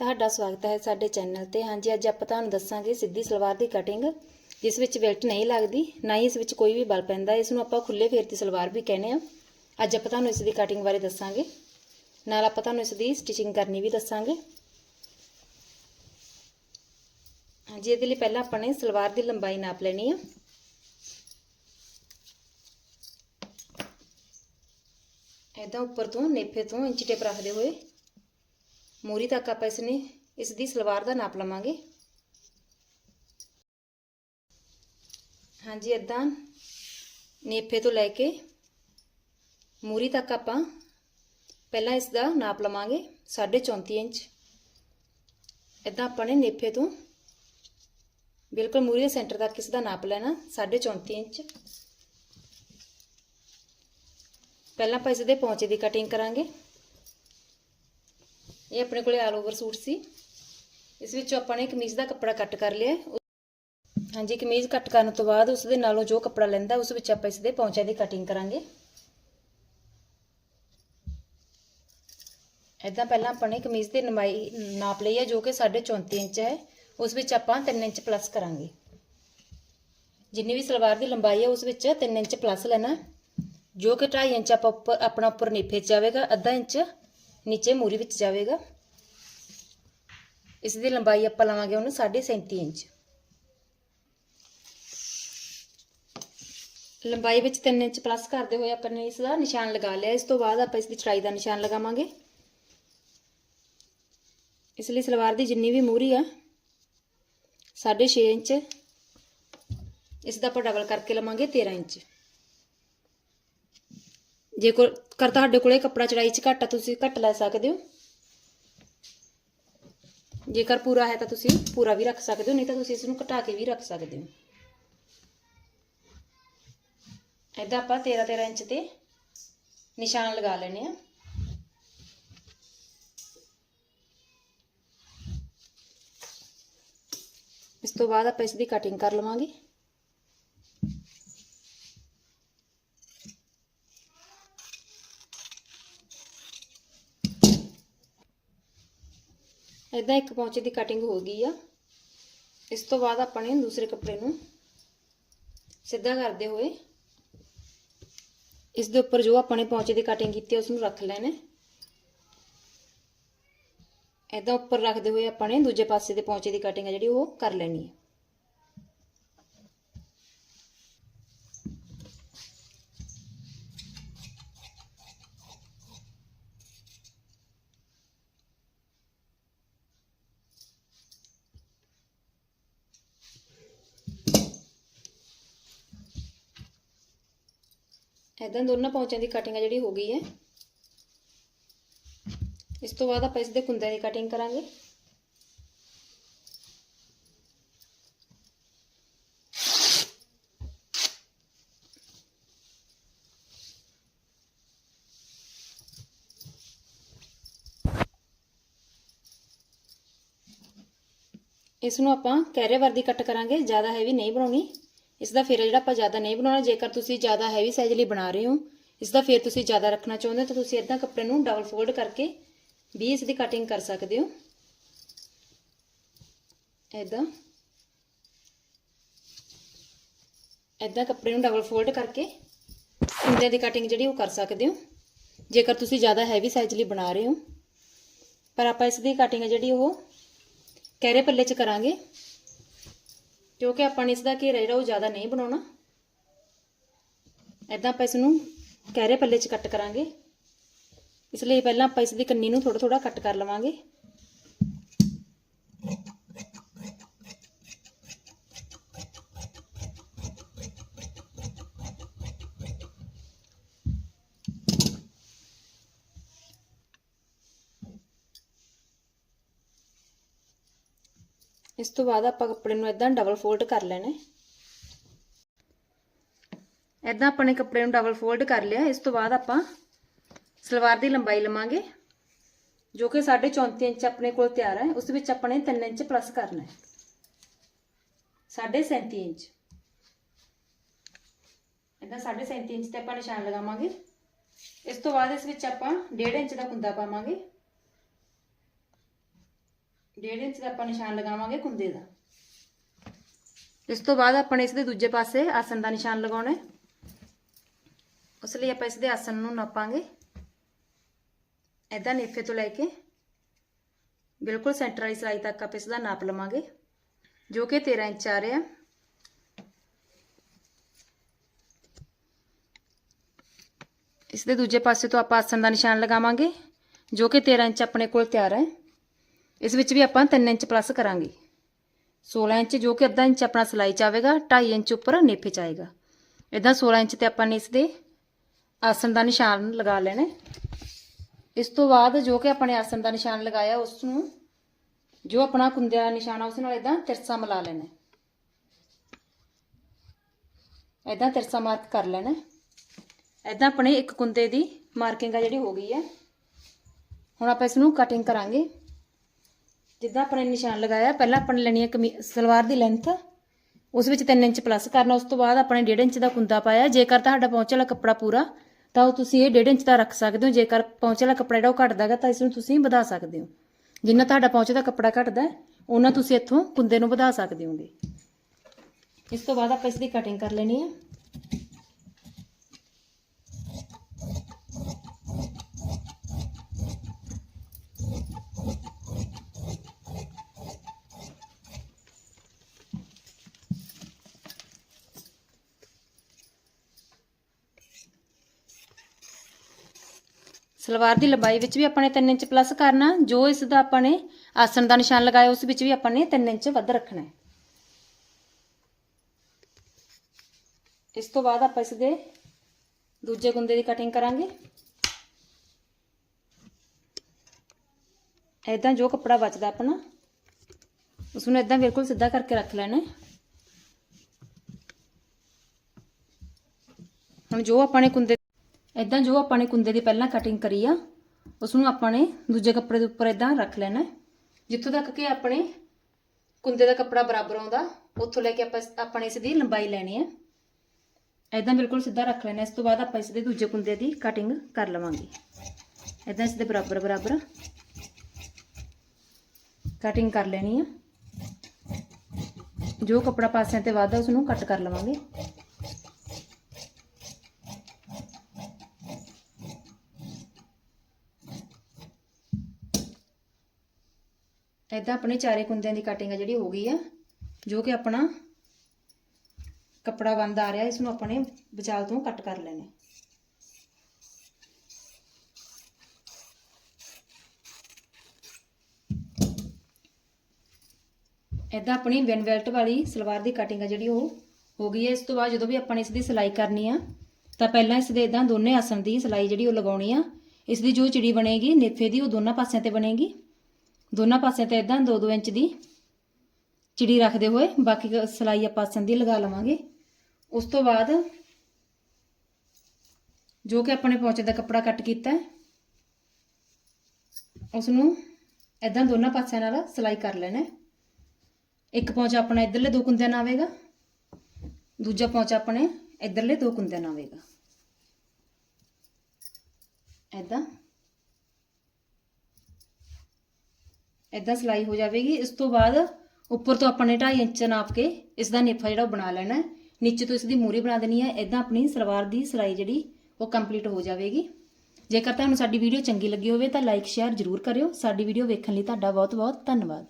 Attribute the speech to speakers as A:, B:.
A: ਤੁਹਾਡਾ ਸਵਾਗਤ ਹੈ ਸਾਡੇ ਚੈਨਲ ਤੇ। ਹਾਂਜੀ, ਅੱਜ ਆਪਾਂ ਤੁਹਾਨੂੰ ਦੱਸਾਂਗੇ ਸਿੱਧੀ ਸਲਵਾਰ ਦੀ ਕਟਿੰਗ ਜਿਸ ਵਿੱਚ ਬੈਲਟ ਨਹੀਂ ਲੱਗਦੀ, ਨਾ ਹੀ ਇਸ ਵਿੱਚ ਕੋਈ ਵੀ ਬਲ ਪੈਂਦਾ। ਇਸ ਨੂੰ ਆਪਾਂ ਖੁੱਲੇ ਫੇਰ ਦੀ ਸਲਵਾਰ ਵੀ ਕਹਿੰਦੇ ਆ ਅੱਜ ਆਪਾਂ ਤੁਹਾਨੂੰ ਇਸ ਦੀ ਕਟਿੰਗ ਬਾਰੇ ਦੱਸਾਂਗੇ। ਨਾਲ ਆਪਾਂ ਤੁਹਾਨੂੰ ਇਸ ਦੀ ਸਟਿਚਿੰਗ ਕਰਨੀ ਵੀ ਦੱਸਾਂਗੇ। ਹਾਂਜੀ, ਇਹਦੇ ਲਈ ਪਹਿਲਾਂ ਆਪਾਂ ਨੇ ਸਲਵਾਰ ਦੀ ਲੰਬਾਈ ਨਾਪ ਲੈਣੀ ਆ। ਇਦਾਂ ਉੱਪਰ ਤੋਂ ਨੇਫੇ ਤੋਂ ਇੰਚ ਟੇਪ ਰੱਖਦੇ ਹੋਏ ਮੂਰੀ ਤੱਕ ਆਪਾਂ ਇਸ ਨੇ, ਇਸ ਦੀ ਸਲਵਾਰ ਦਾ ਨਾਪ ਲਵਾਂਗੇ। ਹਾਂਜੀ ਇਦਾਂ ਨੇਫੇ ਤੋਂ ਲੈ ਕੇ ਮੂਰੀ ਤੱਕ ਆਪਾਂ ਪਹਿਲਾਂ ਇਸ ਦਾ ਨਾਪ ਲਵਾਂਗੇ 34 ਇੰਚ। ਇਦਾਂ ਆਪਾਂ ਨੇ ਨੇਫੇ ਤੋਂ ਬਿਲਕੁਲ ਮੂਰੀ ਦੇ ਸੈਂਟਰ ਤੱਕ ਇਸ ਦਾ ਨਾਪ ਲੈਣਾ 34 ਇੰਚ। ਪਹਿਲਾਂ ਆਪਾਂ ਇਸ ਦੇ ਪੌਂਚੇ ਦੀ ਕਟਿੰਗ ਕਰਾਂਗੇ। ਇਹ ਆਪਣੇ ਕੋਲੇ ਆਲ ਓਵਰ ਸੂਟ ਸੀ। ਇਸ ਵਿੱਚੋਂ ਆਪਾਂ ਨੇ ਕਮੀਜ਼ ਦਾ ਕੱਪੜਾ ਕੱਟ ਕਰ ਲਿਆ। ਹਾਂਜੀ, ਕਮੀਜ਼ ਕੱਟ ਕਰਨ ਤੋਂ ਬਾਅਦ ਉਸ ਦੇ ਨਾਲੋਂ ਜੋ ਕੱਪੜਾ ਲੈਂਦਾ, ਉਸ ਵਿੱਚ ਆਪਾਂ ਇਸ ਦੇ ਪੌਂਚੇ ਦੀ ਕਟਿੰਗ ਕਰਾਂਗੇ। ਇਦਾਂ ਪਹਿਲਾਂ ਆਪਾਂ ਨੇ ਕਮੀਜ਼ ਦੀ ਲੰਬਾਈ ਨਾਪ ਲਈ ਹੈ ਜੋ ਕਿ 34 ਇੰਚ ਹੈ। ਉਸ ਵਿੱਚ ਆਪਾਂ 3 ਇੰਚ ਪਲੱਸ ਕਰਾਂਗੇ। ਜਿੰਨੀ ਵੀ ਸਲਵਾਰ ਦੀ ਲੰਬਾਈ ਹੈ, ਉਸ ਵਿੱਚ 3 ਇੰਚ ਪਲੱਸ ਲੈਣਾ। ਜੋ ਕਿ 2.5 ਇੰਚ ਆਪਾਂ ਉੱਪਰ, ਆਪਣਾ ਉੱਪਰ ਨੀਫੇ 'ਚ ਜਾਵੇਗਾ, ਅੱਧਾ ਇੰਚ ਨੀਚੇ ਮੂਰੀ ਵਿੱਚ ਜਾਵੇਗਾ। ਇਸ ਦੀ ਲੰਬਾਈ ਆਪਾਂ ਲਵਾਂਗੇ ਉਹਨੂੰ 37.5 ਇੰਚ। ਲੰਬਾਈ ਵਿੱਚ 3 ਇੰਚ ਪਲੱਸ ਕਰਦੇ ਹੋਏ ਆਪਾਂ ਨੇ ਇਸ ਦਾ ਨਿਸ਼ਾਨ ਲਗਾ ਲਿਆ। ਇਸ ਤੋਂ ਬਾਅਦ ਆਪਾਂ ਇਸ ਦੀ ਚੜਾਈ ਦਾ ਨਿਸ਼ਾਨ ਲਗਾਵਾਂਗੇ। ਇਸ ਲਈ ਸਲਵਾਰ ਦੀ ਜਿੰਨੀ ਵੀ ਮੂਰੀ ਆ 6.5 ਇੰਚ, ਇਸ ਦਾ ਆਪਾਂ ਡਬਲ ਕਰਕੇ ਲਵਾਂਗੇ 13 ਇੰਚ। ਜੇ ਕੋ ਕਰ ਤੁਹਾਡੇ ਕੋਲੇ ਕੱਪੜਾ ਚੜਾਈ ਚ ਘੱਟ ਆ, ਤੁਸੀਂ ਘੱਟ ਲੈ ਸਕਦੇ ਹੋ। ਜੇਕਰ ਪੂਰਾ ਹੈ ਤਾਂ ਤੁਸੀਂ ਪੂਰਾ ਵੀ ਰੱਖ ਸਕਦੇ ਹੋ, ਨਹੀਂ ਤਾਂ ਤੁਸੀਂ ਇਸ ਨੂੰ ਘਟਾ ਕੇ ਵੀ ਰੱਖ ਸਕਦੇ ਹੋ। ਇਦਾਂ ਆਪਾਂ 13 13 ਇੰਚ ਤੇ ਨਿਸ਼ਾਨ ਲਗਾ ਲੈਣੇ ਆ ਇਸ ਤੋਂ ਬਾਅਦ ਆਪਾਂ ਇਸ ਦੀ ਕਟਿੰਗ ਕਰ ਲਵਾਂਗੇ। ਇਦਾਂ ਇੱਕ ਪੌਂਚੇ ਦੀ ਕਟਿੰਗ ਹੋ ਗਈ ਆ। ਇਸ ਤੋਂ ਬਾਅਦ ਆਪਾਂ ਨੇ ਦੂਸਰੇ ਕੱਪੜੇ ਨੂੰ ਸਿੱਧਾ ਕਰਦੇ ਹੋਏ ਇਸ ਦੇ ਉੱਪਰ ਜੋ ਆਪਾਂ ਨੇ ਪੌਂਚੇ ਦੀ ਕਟਿੰਗ ਕੀਤੀ ਉਸ ਨੂੰ ਰੱਖ ਲੈਣਾ। ਇਦਾਂ ਉੱਪਰ ਰੱਖਦੇ ਹੋਏ ਆਪਾਂ ਨੇ ਦੂਜੇ ਪਾਸੇ ਦੇ ਪੌਂਚੇ ਦੀ ਕਟਿੰਗ ਆ ਜਿਹੜੀ, ਉਹ ਕਰ ਲੈਣੀ ਹੈ ਇਦਾਂ ਦੋਨਾਂ ਪੌਂਚਿਆਂ ਦੀ ਕਟਿੰਗ ਆ ਜਿਹੜੀ ਹੋ ਗਈ ਹੈ। ਇਸ ਤੋਂ ਬਾਅਦ ਆਪਾਂ ਇਸ ਦੇ ਕੁੰਦਿਆਂ ਦੀ ਕਟਿੰਗ ਕਰਾਂਗੇ। ਇਸ ਨੂੰ ਆਪਾਂ ਕੈਰੇ ਵਰਦੀ ਕੱਟ ਕਰਾਂਗੇ, ਜ਼ਿਆਦਾ ਹੈਵੀ ਨਹੀਂ ਬਣਾਉਣੀ। ਇਸ ਦਾ ਫੇਰ ਜਿਹੜਾ ਆਪਾਂ ਜ਼ਿਆਦਾ ਨਹੀਂ ਬਣਾਉਣਾ, ਜੇਕਰ ਤੁਸੀਂ ਜ਼ਿਆਦਾ ਹੈਵੀ ਸਾਈਜ਼ ਲਈ ਬਣਾ ਰਹੇ ਹੋ, ਇਸ ਦਾ ਫੇਰ ਤੁਸੀਂ ਜ਼ਿਆਦਾ ਰੱਖਣਾ ਚਾਹੁੰਦੇ ਹੋ, ਤਾਂ ਤੁਸੀਂ ਇਦਾਂ ਕੱਪੜੇ ਨੂੰ ਡਬਲ ਫੋਲਡ ਕਰਕੇ ਵੀ ਇਸ ਦੀ ਕਟਿੰਗ ਕਰ ਸਕਦੇ ਹੋ। ਇਦਾਂ ਇਦਾਂ ਕੱਪੜੇ ਨੂੰ ਡਬਲ ਫੋਲਡ ਕਰਕੇ ਕੁੰਡੇ ਦੀ ਕਟਿੰਗ ਜਿਹੜੀ ਉਹ ਕਰ ਸਕਦੇ ਹੋ, ਜੇਕਰ ਤੁਸੀਂ ਜ਼ਿਆਦਾ ਹੈਵੀ ਸਾਈਜ਼ ਲਈ ਬਣਾ ਰਹੇ ਹੋ। ਪਰ ਆਪਾਂ ਇਸ ਦੀ ਕਟਿੰਗ ਜਿਹੜੀ ਉਹ ਕੈਰੇ ਪੱਲੇ 'ਚ ਕਰਾਂਗੇ। ਕਿਉਂਕਿ ਆਪਾਂ ਨੇ ਇਸ ਦਾ ਘੇਰਾ ਜਿਹੜਾ ਉਹ ਜ਼ਿਆਦਾ ਨਹੀਂ ਬਣਾਉਣਾ। ਇਦਾਂ ਆਪਾਂ ਇਸ ਨੂੰ ਕੈਰੇ ਪੱਲੇ 'ਚ ਕੱਟ ਕਰਾਂਗੇ। ਇਸ ਲਈ ਪਹਿਲਾਂ ਆਪਾਂ ਇਸ ਦੀ ਕੰਨੀ ਨੂੰ ਥੋੜਾ ਥੋੜਾ ਕੱਟ ਕਰ ਲਵਾਂਗੇ। ਇਸ ਤੋਂ ਬਾਅਦ ਆਪਾਂ ਕੱਪੜੇ ਨੂੰ ਇਦਾਂ ਡਬਲ ਫੋਲਡ ਕਰ ਲੈਣਾ। ਇਦਾਂ ਆਪਾਂ ਨੇ ਕੱਪੜੇ ਨੂੰ ਡਬਲ ਫੋਲਡ ਕਰ ਲਿਆ। ਇਸ ਤੋਂ ਬਾਅਦ ਆਪਾਂ ਸਲਵਾਰ ਦੀ ਲੰਬਾਈ ਲਵਾਂਗੇ, ਜੋ ਕਿ 34 ਇੰਚ ਆਪਣੇ ਕੋਲ ਤਿਆਰ ਹੈ। ਉਸ ਵਿੱਚ ਆਪਾਂ ਨੇ 3 ਇੰਚ ਪਲੱਸ ਕਰਨਾ ਹੈ। 37 ਇੰਚ। ਇਦਾਂ 37 ਇੰਚ ਤੇ ਆਪਾਂ ਨਿਸ਼ਾਨ ਲਗਾਵਾਂਗੇ। ਇਸ ਤੋਂ ਬਾਅਦ ਇਸ ਵਿੱਚ ਆਪਾਂ 1.5 ਇੰਚ ਦਾ ਕੁੰਦਾ ਪਾਵਾਂਗੇ। ਡੇਢ ਇੰਚ ਦਾ ਆਪਾਂ ਨਿਸ਼ਾਨ ਲਗਾਵਾਂਗੇ ਕੁੰਦੇ ਦਾ। ਇਸ ਤੋਂ ਬਾਅਦ ਆਪਾਂ ਨੇ ਇਸ ਦੇ ਦੂਜੇ ਪਾਸੇ ਆਸਨ ਦਾ ਨਿਸ਼ਾਨ ਲਗਾਉਣਾ ਉਸ ਲਈ ਆਪਾਂ ਇਸ ਦੇ ਆਸਨ ਨੂੰ ਨਾਪਾਂਗੇ। ਇਦਾਂ ਨੇਫੇ ਤੋਂ ਲੈ ਕੇ ਬਿਲਕੁਲ ਸੈਂਟਰ ਵਾਲੀ ਸਲਾਈ ਤੱਕ ਆਪਾਂ ਇਸ ਦਾ ਨਾਪ ਲਵਾਂਗੇ, ਜੋ ਕਿ 13 ਇੰਚ ਆ ਰਿਹਾ। ਇਸ ਦੇ ਦੂਜੇ ਪਾਸੇ ਤੋਂ ਆਪਾਂ ਆਸਨ ਦਾ ਨਿਸ਼ਾਨ ਲਗਾਵਾਂਗੇ, ਜੋ ਕਿ 13 ਇੰਚ ਆਪਣੇ ਕੋਲ ਤਿਆਰ ਹੈ। ਇਸ ਵਿੱਚ ਵੀ ਆਪਾਂ 3 ਇੰਚ ਪਲੱਸ ਕਰਾਂਗੇ। 16 ਇੰਚ ਜੋ ਕਿ ਅੱਧਾ ਇੰਚ ਆਪਣਾ ਸਲਾਈ ਚ ਆਵੇਗਾ 2.5 ਇੰਚ ਉੱਪਰ ਨੇਫੇ ਚ ਆਏਗਾ। ਇਦਾਂ 16 ਇੰਚ ਤੇ ਆਪਾਂ ਨੇ ਇਸ ਦੇ ਆਸਨ ਦਾ ਨਿਸ਼ਾਨ ਲਗਾ ਲੈਣਾ ਇਸ ਤੋਂ ਬਾਅਦ ਜੋ ਕਿ ਆਪਣੇ ਆਸਣ ਦਾ ਨਿਸ਼ਾਨ ਲਗਾਇਆ ਉਸ ਨੂੰ ਜੋ ਆਪਣਾ ਕੁੰਦਿਆਂ ਦਾ ਨਿਸ਼ਾਨ ਆ ਉਸ ਨਾਲ ਇਦਾਂ ਤਿਰਸਾ ਮਿਲਾ ਲੈਣਾ ਇਦਾਂ ਤਿਰਸਾ ਮਾਰਕ ਕਰ ਲੈਣਾ ਇਦਾਂ ਆਪਣੇ ਇੱਕ ਕੁੰਦੇ ਦੀ ਮਾਰਕਿੰਗ ਆ ਜਿਹੜੀ ਹੋ ਗਈ ਹੈ। ਹੁਣ ਆਪਾਂ ਇਸ ਨੂੰ ਕਟਿੰਗ ਕਰਾਂਗੇ। ਜਿੱਦਾਂ ਆਪਣੇ ਨਿਸ਼ਾਨ ਲਗਾਇਆ ਪਹਿਲਾਂ ਆਪਾਂ ਨੇ ਲੈਣੀ ਹੈ ਕਮੀ ਸਲਵਾਰ ਦੀ ਲੈਂਥ ਉਸ ਵਿੱਚ 3 ਇੰਚ ਪਲੱਸ ਕਰਨਾ ਉਸ ਤੋਂ ਬਾਅਦ ਆਪਣੇ 1.5 ਇੰਚ ਦਾ ਕੁੰਦਾ ਪਾਇਆ ਜੇਕਰ ਤੁਹਾਡਾ ਪਹੁੰਚ ਵਾਲਾ ਕੱਪੜਾ ਪੂਰਾ ਤਾਂ ਉਹ ਤੁਸੀਂ ਇਹ 1.5 ਇੰਚ ਦਾ ਰੱਖ ਸਕਦੇ ਹੋ ਜੇਕਰ ਪਹੁੰਚ ਵਾਲਾ ਕੱਪੜਾ ਜਿਹੜਾ ਉਹ ਘਟਦਾ ਹੈਗਾ ਤਾਂ ਇਸ ਨੂੰ ਤੁਸੀਂ ਵਧਾ ਸਕਦੇ ਹੋ। ਜਿੰਨਾ ਤੁਹਾਡਾ ਪਹੁੰਚ ਦਾ ਕੱਪੜਾ ਘਟਦਾ ਹੈ, ਉਹਨਾਂ ਤੁਸੀਂ ਇੱਥੋਂ ਕੁੰਦੇ ਨੂੰ ਵਧਾ ਸਕਦੇ ਹੋਗੇ। ਇਸ ਤੋਂ ਬਾਅਦ ਆਪਾਂ ਇਸ ਦੀ ਕਟਿੰਗ ਕਰ ਲੈਣੀ ਹੈ ਸਲਵਾਰ ਦੀ ਲੰਬਾਈ ਵਿੱਚ ਵੀ ਆਪਾਂ ਨੇ 3 ਇੰਚ ਪਲੱਸ ਕਰਨਾ, ਜੋ ਇਸ ਦਾ ਆਪਾਂ ਨੇ ਆਸਣ ਦਾ ਨਿਸ਼ਾਨ ਲਗਾਇਆ, ਉਸ ਵਿੱਚ ਵੀ ਆਪਾਂ ਨੇ 3 ਇੰਚ ਵੱਧ ਰੱਖਣਾ ਹੈ ਇਸ ਤੋਂ ਬਾਅਦ ਆਪਾਂ ਇਸ ਦੇ ਦੂਜੇ ਗੁੰਦੇ ਦੀ ਕਟਿੰਗ ਕਰਾਂਗੇ ਐਦਾਂ ਜੋ ਕੱਪੜਾ ਬਚਦਾ ਆਪਣਾ ਉਸ ਨੂੰ ਐਦਾਂ ਬਿਲਕੁਲ ਸਿੱਧਾ ਕਰਕੇ ਰੱਖ ਲੈਣਾ ਹੈ। ਹੁਣ ਜੋ ਆਪਾਂ ਨੇ ਕੁੰਦੇ ਇਦਾਂ ਜੋ ਆਪਾਂ ਨੇ ਕੁੰਦੇ ਦੀ ਪਹਿਲਾਂ ਕਟਿੰਗ ਕਰੀ ਆ ਉਸ ਨੂੰ ਆਪਾਂ ਨੇ ਦੂਜੇ ਕੱਪੜੇ ਦੇ ਉੱਪਰ ਇਦਾਂ ਰੱਖ ਲੈਣਾ ਜਿੱਥੋਂ ਤੱਕ ਕਿ ਆਪਣੇ ਕੁੰਦੇ ਦਾ ਕੱਪੜਾ ਬਰਾਬਰ ਆਉਂਦਾ, ਉੱਥੋਂ ਲੈ ਕੇ ਆਪਾਂ ਆਪਾਂ ਨੇ ਇਸ ਦੀ ਲੰਬਾਈ ਲੈਣੀ ਹੈ। ਇਦਾਂ ਬਿਲਕੁਲ ਸਿੱਧਾ ਰੱਖ ਲੈਣਾ, ਇਸ ਤੋਂ ਬਾਅਦ ਆਪਾਂ ਇਸ ਦੇ ਦੂਜੇ ਕੁੰਦੇ ਦੀ ਕਟਿੰਗ ਕਰ ਲਵਾਂਗੇ। ਇਦਾਂ ਇਸ ਦੇ ਬਰਾਬਰ ਬਰਾਬਰ ਕਟਿੰਗ ਕਰ ਲੈਣੀ ਆ ਜੋ ਕੱਪੜਾ ਪਾਸਿਆਂ ਤੇ ਵਾਧਾ ਉਸ ਨੂੰ ਕੱਟ ਕਰ ਲਵਾਂਗੇ। ਇਦਾਂ ਆਪਣੇ ਚਾਰੇ ਕੁੰਦਿਆਂ ਦੀ ਕਟਿੰਗ ਆ ਜਿਹੜੀ ਹੋ ਗਈ ਆ, ਜੋ ਕਿ ਆਪਣਾ ਕੱਪੜਾ ਬੰਦ ਆ ਰਿਹਾ ਇਸ ਨੂੰ ਆਪਾਂ ਵਿਚਾਲ ਤੋਂ ਕੱਟ ਕਰ ਲੈਣਾ ਇਦਾਂ ਆਪਣੀ ਵਿਨ ਬੈਲਟ ਵਾਲੀ ਸਲਵਾਰ ਦੀ ਕਟਿੰਗ ਆ ਜਿਹੜੀ ਉਹ ਹੋ ਗਈ ਹੈ ਇਸ ਤੋਂ ਬਾਅਦ ਜਦੋਂ ਵੀ ਆਪਾਂ ਇਸ ਦੀ ਸਿਲਾਈ ਕਰਨੀ ਆ, ਤਾਂ ਪਹਿਲਾਂ ਇਸ ਦੇ ਇਦਾਂ ਦੋਨੇ ਆਸਣ ਦੀ ਸਿਲਾਈ ਜਿਹੜੀ ਉਹ ਲਗਾਉਣੀ ਆ ਇਸ ਦੀ ਜੋ ਚਿੜੀ ਬਣੇਗੀ, ਨੇਫੇ ਦੀ ਉਹ ਦੋਨਾਂ ਪਾਸਿਆਂ ਤੇ ਬਣੇਗੀ। ਦੋਨਾਂ ਪਾਸਿਆਂ ਤੇ ਇਦਾਂ 2-2 ਇੰਚ ਦੀ ਚਿੜੀ ਰੱਖਦੇ ਹੋਏ ਬਾਕੀ ਕ- ਸਿਲਾਈ ਆਪਾਂ ਆਸਣ ਲਗਾ ਲਵਾਂਗੇ। ਉਸ ਤੋਂ ਬਾਅਦ ਜੋ ਕਿ ਆਪਣੇ ਪੌਂਚੇ ਦਾ ਕੱਪੜਾ ਕੱਟ ਕੀਤਾ ਉਸ ਨੂੰ ਇਦਾਂ ਦੋਨਾਂ ਪਾਸਿਆਂ ਨਾਲ ਸਿਲਾਈ ਕਰ ਲੈਣਾ ਇੱਕ ਪੌਂਚਾ ਆਪਣਾ ਇਧਰਲੇ ਦੋ ਕੁੰਦਿਆਂ ਨਾਲ ਆਵੇਗਾ, ਦੂਜਾ ਪੌਂਚਾ ਆਪਣੇ ਇਧਰਲੇ ਦੋ ਕੁੰਦਿਆਂ ਨਾਲ ਆਵੇਗਾ। ਇਦਾਂ ਇਦਾਂ ਸਿਲਾਈ ਹੋ ਜਾਵੇਗੀ। ਇਸ ਤੋਂ ਬਾਅਦ ਉੱਪਰ ਤੋਂ ਆਪਾਂ ਨੇ 2.5 ਇੰਚ ਨਾਪ ਕੇ ਇਸ ਦਾ ਨੇਫਾ ਜਿਹੜਾ ਉਹ ਬਣਾ ਲੈਣਾ ਹੈ। ਨੀਚੇ ਤੋਂ ਇਸ ਦੀ ਮੂਰੀ ਬਣਾ ਦੇਣੀ ਹੈ। ਇਦਾਂ ਆਪਣੀ ਸਲਵਾਰ ਦੀ ਸਿਲਾਈ ਜਿਹੜੀ ਉਹ ਕੰਪਲੀਟ ਹੋ ਜਾਵੇਗੀ। ਜੇਕਰ ਤੁਹਾਨੂੰ ਸਾਡੀ ਵੀਡੀਓ ਚੰਗੀ ਲੱਗੀ ਹੋਵੇ ਤਾਂ ਲਾਈਕ, ਸ਼ੇਅਰ ਜ਼ਰੂਰ ਕਰਿਓ। ਸਾਡੀ ਵੀਡੀਓ ਵੇਖਣ ਲਈ ਤੁਹਾਡਾ ਬਹੁਤ ਬਹੁਤ ਧੰਨਵਾਦ।